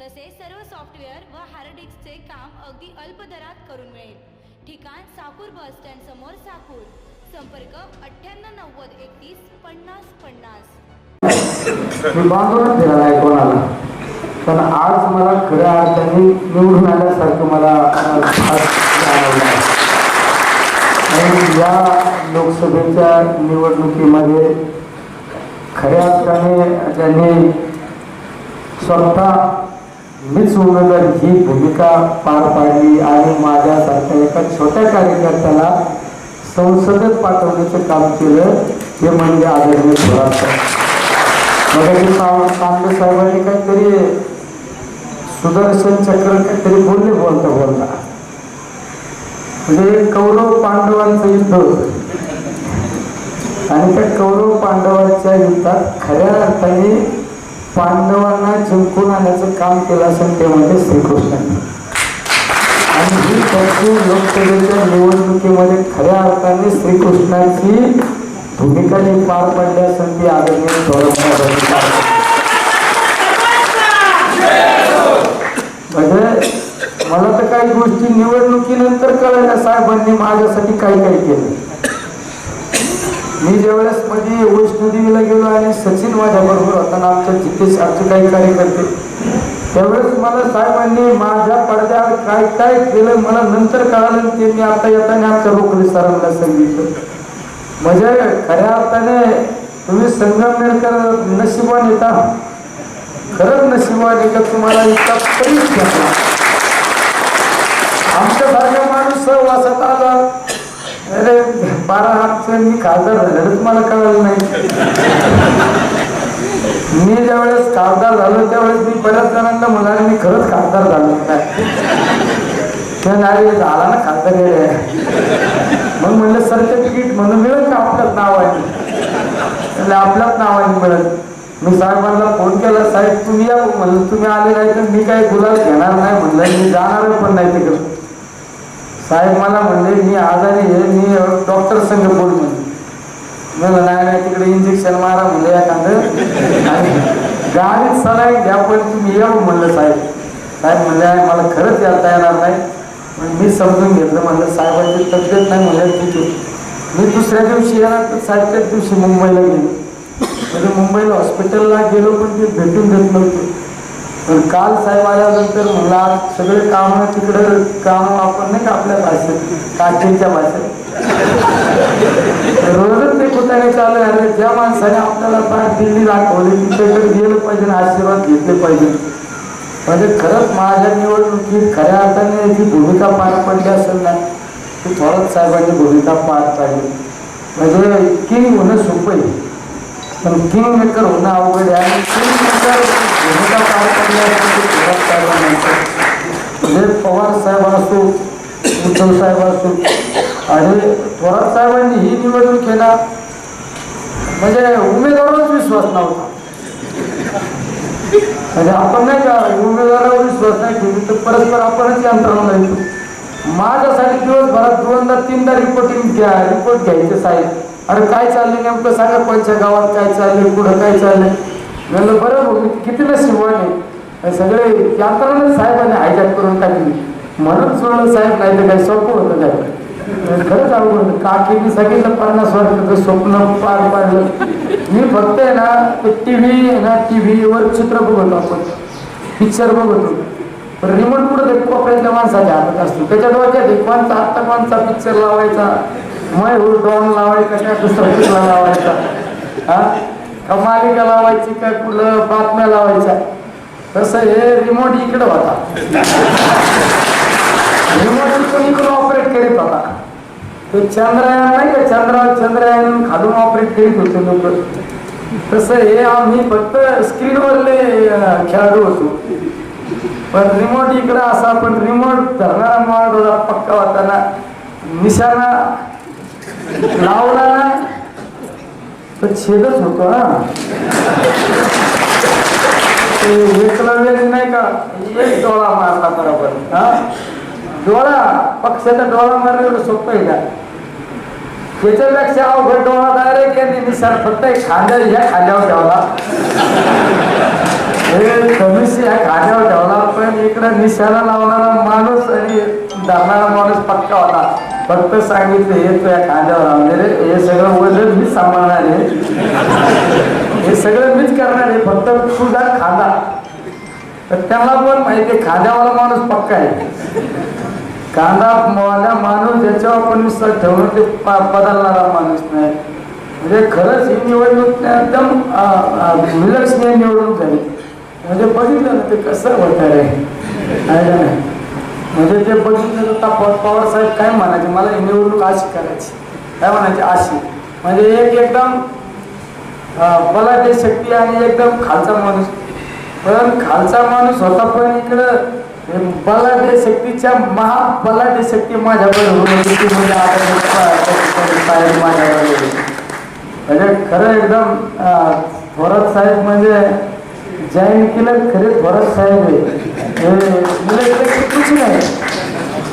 तसेच सर्व सॉफ्टवेअर व हार्ड डिस्कचे काम अगदी अल्प दरात करून मिळेल. ठिकाण साकूर बस स्टँड समोर साकूर. संपर्क अठ्ठ्याण्णव नव्वद एकतीस पन्नास पन्नास. बांधूनच फिरायला आहे कोणाला पण आज मला खऱ्या अर्थाने निवडून आल्यासारखं मला आणि या लोकसभेच्या निवडणुकीमध्ये खऱ्या अर्थाने त्यांनी स्वतः मीच उमेदवार ही भूमिका पार पाडली आणि माझ्यासारख्या एका छोट्या कार्यकर्त्याला संसदेत पाठवण्याचं काम केलं हे म्हणजे आदरणीय थोरात मगाशी कांबळे साहेबांनी काहीतरी सुदर्शन चक्र काहीतरी बोलले बोलता बोलता. म्हणजे कौरव पांडवांचं युद्ध होत. आणि त्या कौरव पांडवांच्या युद्धात खऱ्या अर्थाने पांडवांना जिंकून आणण्याचं काम केलं असेल ते म्हणजे श्रीकृष्णांनी आणि ही त्यांची लोकसभेच्या निवडणुकीमध्ये खऱ्या अर्थाने श्रीकृष्णाची भूमिका जी पार पडली असेल ती आदरणीय थोरात म्हणजे मला तर काही गोष्टी निवडणुकीनंतर कळल्या साहेबांनी माझ्यासाठी काही काही केलं. मी ज्यावेळेस मध्ये वैष्णोदेवीला गेलो आणि सचिन माझ्या बरोबर होता आमच्या जितेश आमचे काही कार्यकर्ते त्यावेळेस मला साहेबांनी माझ्या पडद्यावर काय काय केलं मला नंतर कळालं आणि ते मी आता येताना आमच्या रोखले सरांना सांगितलं. म्हणजे खऱ्या अर्थाने तुम्ही संगमनेरकर नशिबान येता. खरंच नशिबान का तुम्हाला इतका परीच घेतला आमच्यासारखा माणूस सहवासात आला. बारा हातचं मी खासदार झाल्यानंच तुम्हाला कळलं नाही. मी ज्यावेळेस खासदार झालो त्यावेळेस मी बऱ्याच जणांना म्हणाले मी खरंच खासदार झालो. नाही झाला ना खासदार गेले मग म्हणलं सर्टिफिकेट म्हणून मिळेल का आपल्याच नावाने? म्हणजे आपल्याच नावाने मिळेल. मी साहेबांना फोन केला साहेब तुम्ही या. म्हणलं तुम्ही आले नाही तर मी काही गुलाब घेणार नाही. म्हणलं मी जाणार पण नाही तिकडं. साहेब मला म्हणले मी आजारी आहे मी डॉक्टर संघ बोल म्हणले म्हणलं नाही नाही तिकडे इंजेक्शन मारा म्हणलं एखादं. आणि गाडीत सलाय घ्या पण तुम्ही येऊ म्हणलं साहेब साहेब म्हणले "आहे, मला खरंच यायला येणार नाही. मग मी समजून घेतलं म्हणलं साहेबांची तब्येत नाही म्हणलं ठीक आहे. मी दुसऱ्या दिवशी येणार तर साहेब त्याच दिवशी मुंबईला गेलो. म्हणजे मुंबईला हॉस्पिटलला गेलो पण ते भेटून देत नव्हतं. पण काल साहेब आल्यानंतर म्हणलं सगळे काम तिकडं काम आपण नाही का आपल्या भाषेत काठीच्या भाषेत. रोजच ते कुठे चालू आहे. ज्या माणसाने आपल्याला पाठ दिल्ली दाखवली तिच्याकडे गेलं पाहिजे आणि आशीर्वाद घेतले पाहिजे. म्हणजे खरंच माझ्या निवडणुकीत खऱ्या अर्थाने जी भूमिका पार पडली असेल ना ती थोरात साहेबांची भूमिका पार पाडली. म्हणजे किंग होणं सोपं आहे. पण किंग मेकर होणं अवघड आहे. आणि किंग मेकर भूमिका पार म्हणजे पवार साहेब असो उद्धव साहेब असो आणि थोरात साहेबांनी ही निवडणूक घेणार. म्हणजे उमेदवारावरच विश्वास नव्हता. म्हणजे आपण नाही का उमेदवारावर विश्वास नाही ठेवली तर परस्पर आपणच यंत्रणा येतो माझ्यासाठी दिवसभरात दोनदा तीनदा रिपोर्टिंग घ्या रिपोर्ट घ्यायचे साहेब. अरे काय चाललंय नेमकं? सांगा कोणत्या गावात काय चाललंय कुठं काय चाललंय? म्हणलं बरं भाऊ, किती ना आहे सगळे यंत्रणाच साहेबांनी हायजॅक करून टाकली. म्हणून सोडलं साहेब नाही तर काही सोपं होतं काय खरंच अवघड काकी काकीने सांगितलं पन्नास वर्षाचं स्वप्न पार पाडलं. मी फक्त आहे ना टी व्ही ना टी व्हीवर चित्र बघतो आपण. पिक्चर बघतो. पण रिमोट कुठं ते कोपऱ्यातल्या माणसाच्या हातात असतो. त्याच्या डोक्यात एक कोणता आत्ता माणसा पिक्चर लावायचा? मय हो डॉन लावायचा का दुसरा पिक्चर लावायचा? हा? का मालिका लावायची का कुठलं बातम्या लावायच्या? तसं हे रिमोट इकडं होता. रिमोट इकडून इकडून ऑपरेट करीत होता. ते चंद्रयान नाही का चंद्र चंद्रयान खालून ऑपरेट करीत होते लोक. तसं हे आम्ही फक्त स्क्रीनवरले खेळाडू होतो. पण रिमोट इकडं असा पण रिमोट धरणारा माणूस पक्का होता ना. निशाणा लावला ना छेदच होतो हा. नाही का? एक डोळा मारला बरोबर हा. डोळा पक्षाचा डोळा मारला एवढं सोपं आहे का? त्याच्यापेक्षा अवघड डोळा डायरेक्ट यांनी निशाण फक्त एक खांद्या ह्या खांद्यावर ठेवला. हे कमीशी ह्या खांद्यावर ठेवला पण इकडं निशाणा लावणारा माणूस आणि धरणारा माणूस पक्का होता. फक्त सांगितलं हे तुझ्या खांद्यावर आणलेले हे सगळं वजन मी सांभाळणार आहे. हे सगळं मीच करणार आहे. फक्त तुझा खांदा. तर त्याला पण माहिती आहे खांद्यावाला माणूस पक्का आहे. कांदा वाला माणूस ज्याच्यावर पण विश्वास ते बदलणारा माणूस नाही. म्हणजे खरंच ही निवडणूक एकदम विलक्षणीय निवडणूक झाली. म्हणजे बघितलं ना ते कसं होत आहे ना नाही? म्हणजे ते बघितलं तर पवार साहेब काय म्हणायचे? मला ही निवडणूक अशी करायची. काय म्हणायची? अशी. म्हणजे एक एकदम बलाटे शक्ती आणि एकदम खालचा माणूस. पण खालचा माणूस होता पण इकडं बलाटे शक्तीच्या महा बलाटे शक्ती माझ्याकडे म्हणजे साहेब म्हणजे खरं एकदम थोरात साहेब म्हणजे जैन केलं खरंच भरत साहेब आहे. हे नाही.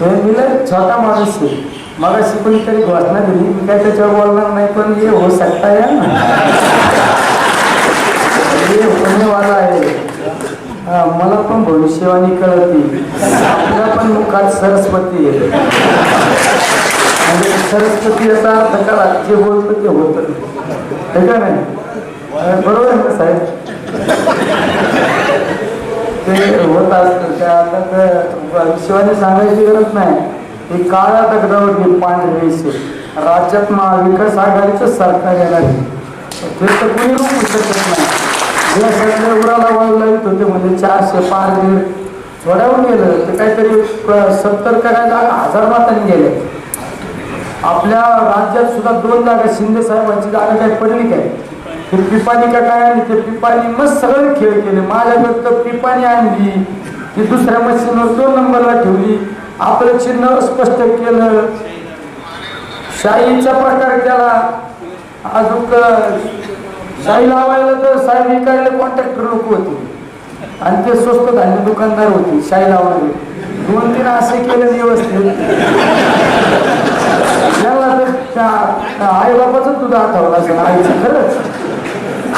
हे छोटा माणूस आहे. मला अशी कोणीतरी घोषणा दिली मी काय त्याच्यावर बोलणार नाही पण हे हो सकता या हे होणेवाला आहे. मला पण भविष्यवाणी कळती. आपल्या पण मुखात सरस्वती आहे. म्हणजे सरस्वती याचा अर्थ करा जे बोलतं ते होतं. हे का नाही? बरोबर आहे ना साहेब? ते होत असतं त्या आता शिवाजी सांगायची गरज नाही. ही काळ्या दगडावरती पाणी राज्यात महाविकास आघाडीचं सरकार येणार ते तर कोणी रोखू शकत नाही. जे सगळे उराला वळू लावित होते म्हणजे चारशे पाच दीड थोड्यावर गेलं ते काहीतरी सत्तर करायला हजार मातांनी गेले. आपल्या राज्यात सुद्धा दोन जागा शिंदे साहेबांची जागा काही पडली काय? तर पिपाणी का काय आणली? ते पिपाणी मग सगळे खेळ केले. माझ्याकडे तर पिपाणी आणली. ती दुसऱ्या मशीनवर दोन नंबरला ठेवली. आपलं चिन्ह स्पष्ट केलं. शाईचा प्रकार केला. अजून शाही लावायला तर साई विकायला कॉन्ट्रॅक्टर लोक होते. आणि ते स्वस्त धान्य दुकानदार होते शाई लावायला. दोन तीन असे केले व्यवस्थित. याला तर त्या आई बापाचं तुझा आठवलं असेल आईचं खरंच.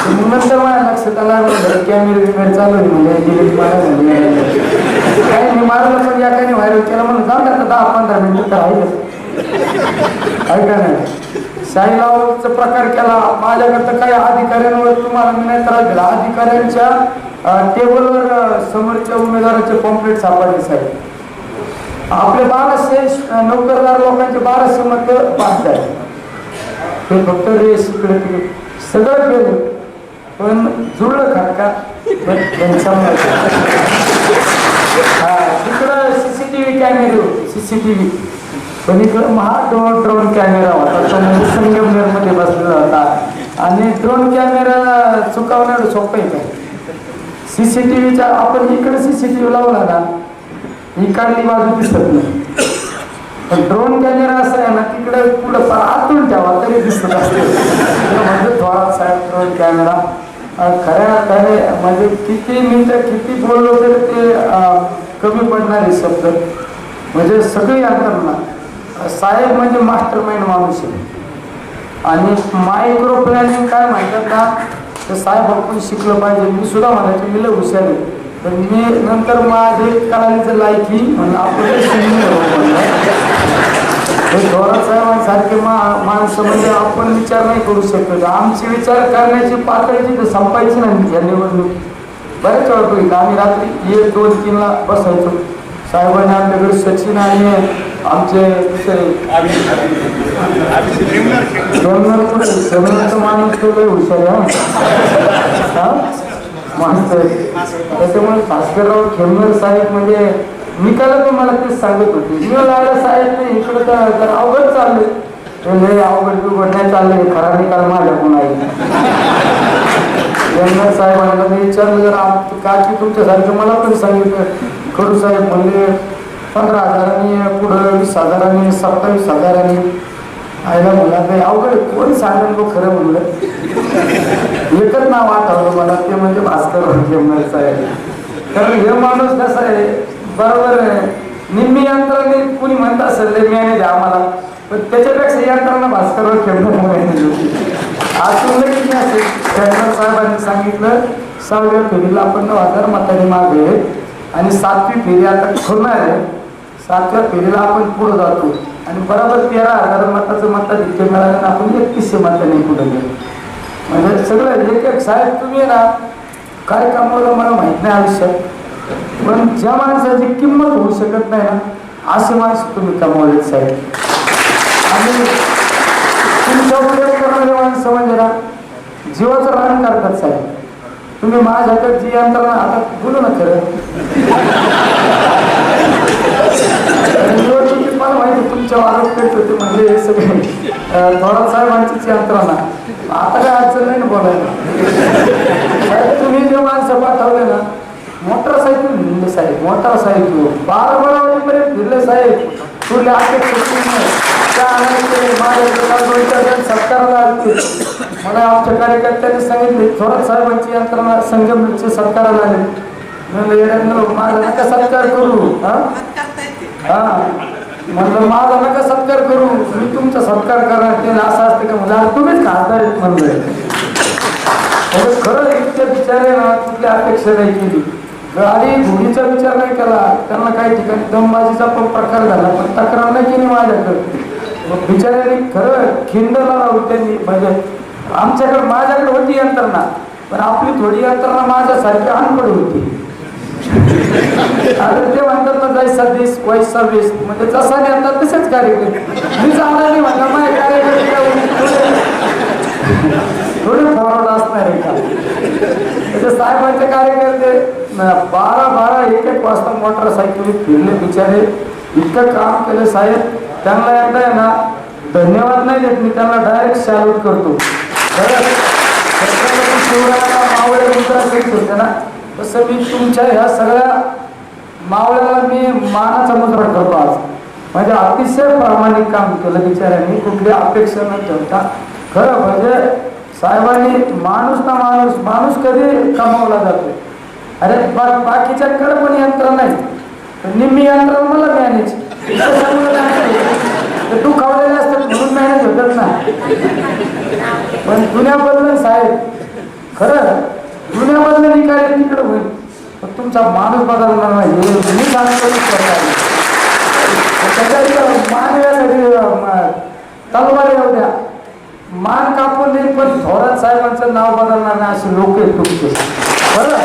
मग नंतर माझ्या लक्षात आला कॅमेरे बिमेरे चालू आहे म्हणजे डिलीट मारा म्हणजे काही मी मारलं पण एकाने व्हायरल केलं म्हणून जाऊ टाकलं दहा पंधरा मिनिटं तर आहे ऐका नाही शाही प्रकार केला. माझ्याकडं काही अधिकाऱ्यांवर तुम्हाला मी नाही त्रास दिला. अधिकाऱ्यांच्या टेबलवर समोरच्या उमेदवाराचे पॉम्पलेट सापडले साहेब. आपले बाराशे नोकरदार लोकांचे बाराशे मत पास झाले ते फक्त रेस इकडे तिकडे सगळं केलं पण जुळलं का का पण सी हा तिकडं सीसीटीव्ही कॅमेरे होते सीसीटीव्ही पण इकडं महा ड्रोन ड्रोन कॅमेरा होता. तो म्हणजे संगमनेरमध्ये बसलेला होता. आणि ड्रोन कॅमेरा चुकावणं सोपं आहे काय सीसीटीव्हीच्या आपण इकडे सीसीटीव्ही लावला ना इकडली बाजू दिसत नाही. पण ड्रोन कॅमेरा असा आहे ना तिकडे पुढं आतून ठेवा तरी दिसत असते. म्हणजे थोडा साहेब ड्रोन कॅमेरा खऱ्या खरे म्हणजे किती मिनिटं किती बोललो तरी ते कमी पडणारे शब्द. म्हणजे सगळी यंत्रणा. साहेब म्हणजे मास्टर माइंड माणूस आहे. आणि मायक्रो प्लॅनिंग काय म्हणतात ना तर साहेब आपण शिकलं पाहिजे. मी सुद्धा म्हणायचे मी लय हुशार आहे. पण मी नंतर माझे करायचं लायकी म्हणून आपण लय शून्य थोरात साहेबांसारखे मा माणसं म्हणजे आपण विचार नाही करू शकत. आमची विचार करण्याची पातळीची तर संपायची नाही या निवडणूक बऱ्याच वेळा होईल आम्ही रात्री एक दोन तीनला बसायचो. साहेबांनी आमच्याकडे सचिन आणि आमचे दुसरे माणूस तो लय हुशार आहे हा? माणूस आहे. त्याच्यामुळे भास्करराव खेमनर साहेब म्हणजे मी काल पण मला तेच सांगत होते. मी लायला साहेब नाही इकडं तर अवघड चाललंय. ते लय अवघड बिवघड नाही चाललंय खरा निकाल माझ्याकडून आहे. यांना साहेबांना मी विचारलं जरा आम- काकी तुमच्यासारखं मला पण सांगितलं. कडू साहेब म्हणले पंधरा हजारांनी पुढं वीस हजारांनी सत्तावीस हजारांनी आयला म्हणला नाही अवघड कोण सांगेल तो खरं म्हणलं. एकच नाव आठवलं मला ते म्हणजे भास्कर साहेब. कारण हे माणूस कसं आहे बरोबर आहे. निम्मी यंत्राने कुणी म्हणत असेल लय द्या आम्हाला. पण त्याच्यापेक्षा यंत्रांना भास्करवर खेळणं मॅनेज आज तुला किती असेल खेळणार साहेबांनी सांगितलं सहाव्या फेरीला आपण नऊ हजार मतांनी मागे आणि सातवी फेरी आता होणार आहे. सातव्या फेरीला आपण पुढे जातो आणि बरोबर तेरा हजार मताचं मताधिक्य मिळालं आणि आपण एकतीसशे मतांनी पुढे गेलो. म्हणजे सगळं एक एक साहेब तुम्ही ना काय कमवलं मला माहीत नाही आयुष्यात. पण ज्या माणसाची किंमत होऊ शकत नाही ना असे माणसं तुम्ही कमवलेत साहेब. आणि तुमच्या उपयोग करणारे माणसं म्हणजे ना जीवाचं रान करतात साहेब. तुम्ही माझ्याकडे जी यंत्रणा आता बोलू ना खरं. मला माहिती तुमच्या आरोप करत होते म्हणजे हे सगळे थोडा थोरात साहेबांचीच यंत्रणा. आता काय अडचण नाही ना बोलायला. साहेब तुम्ही जे माणसं पाठवले ना मोटरसायकल फिरले साहेब मोटरसायकल. बारा बारा वाजेपर्यंत फिरले साहेब. तुला अपेक्षा सत्काराला मला आमच्या कार्यकर्त्यांनी सांगितले थोरात साहेबांची यंत्रणा संगमचे सत्काराला आले म्हणलं माझा नका सत्कार करू. हा? हा? म्हणलं माझा नका सत्कार करू. मी तुमचा सत्कार करणार ते असं असतं का? मला तुम्हीच खासदार म्हणलं? खरंच खरं इतक्या बिचारे ना कुठल्या अपेक्षा नाही केली. गाडी घोडीचा विचार नाही केला त्यांना काही ठिकाणी दमबाजीचा पण प्रकार झाला पण तक्रार नाही केली माझ्याकडे. मग बिचाऱ्यांनी खरं खिंडला लावली त्यांनी म्हणजे आमच्याकडे माझ्याकडे होती यंत्रणा पण आपली थोडी यंत्रणा माझ्यासारखी अनपड होती. आता ते म्हणतात ना जाय सव्वीस वैसा सव्वीस म्हणजे जसा नेता तसेच कार्यक्रम मी जाणार नाही म्हणलं माझे कार्यक्रम थोडे फॉरवर्ड असणार आहे का? त्याचे साहेबांचे कार्यकर्ते बारा बारा एक एक वाजता मोटरसायकलीत फिरले बिचारे. इतकं काम केलं साहेब. त्यांना एकदा आहे ना धन्यवाद नाही देत मी त्यांना डायरेक्ट सॅल्यूट करतो. शिवरायाला मावळे मुद्रा होते ना तसं मी तुमच्या ह्या सगळ्या मावळ्याला मी मानाचा मुद्रा करतो आज. म्हणजे अतिशय प्रामाणिक काम केलं बिचाऱ्यांनी कुठली अपेक्षा न ठेवता. खरं म्हणजे साहेबांनी माणूस ना माणूस माणूस कधी कमावला जातो? अरे बाकीच्या पण यंत्र नाही. निम्मी यंत्र मला मॅनेज तू खावलेले असतं म्हणून मॅनेज होतच ना पण दुनियाबद्दल साहेब खरं दुनियाबद्दल निकाल तिकडे होईल. पण तुमचा माणूस बदलणार नाही. मी सांगतो त्याच्यात मान यासाठी अं, तलवार येऊ द्या. मान कापून देईल पण थोरात साहेबांचं नाव बदलणार नाही असे लोक आहेत तुमचे. बरं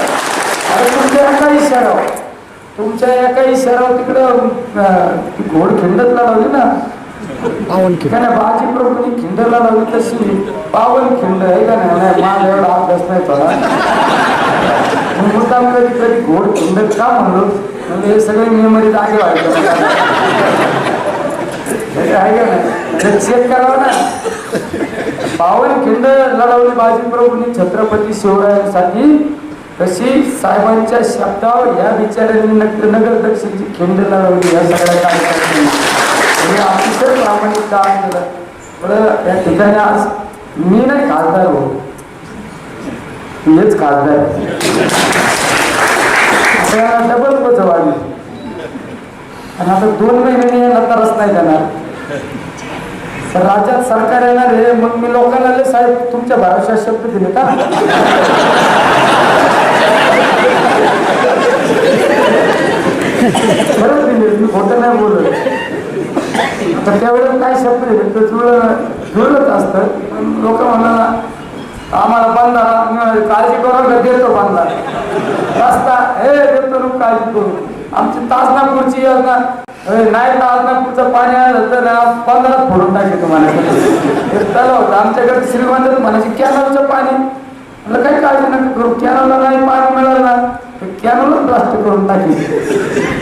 तुमच्या एका इशारावर तुमच्या एका इशारावर तिकडं घोड खिंडतला लावली ना? त्याने बाजी प्रभूंनी खिंडला लावली तशी. पावन खिंड आहे का नाही? माझा एवढा अभ्यास नाही थोडा मुद्दाम कधी कधी घोड खिंड का म्हणलो? म्हणजे हे सगळे मेमरी जागे व्हायचं. हे आहे का नाही? चेक करावं ना. पावन खिंड लढवली बाजी प्रभूंनी छत्रपती शिवरायांसाठी. तशी साहेबांच्या शब्दावर या बिचाऱ्यांनी नगर नगर दक्षिणची खिंड लढवली या सगळ्या कार्यक्रमांनी अतिशय प्रामाणिक काम केलं बरं या ठिकाणी आज मी नाही खासदार हो हेच खासदार. आहे. डबल पोच वाढली. आणि आता दोन महिन्यांनी याला तरच नाही जाणार राज्यात सरकार येणार आहे मग मी लोकांना साहेब तुमच्या भरोशात शब्द दिले का? खरंच दिले मी खोटं नाही बोलत. तर त्यावेळेस काय शब्द तर जुळलं जुळलंच असतं. पण लोक म्हणाला आम्हाला बांधणार काळजी करू का देतो बांधणार. रस्ता हे देतो काळजी करू. आमची तासनापूरची योजना हे नाही तासनापूरचं पाणी आलं तर बांधारात फोडून टाकेल तुम्हाला. हे होतं. आमच्याकडे श्रीमंत म्हणायचे कॅनलचं पाणी. म्हणलं काही काळजी नका करू. कॅनलला नाही पाणी मिळालं ना कॅनलच ब्लास्ट करून टाकेल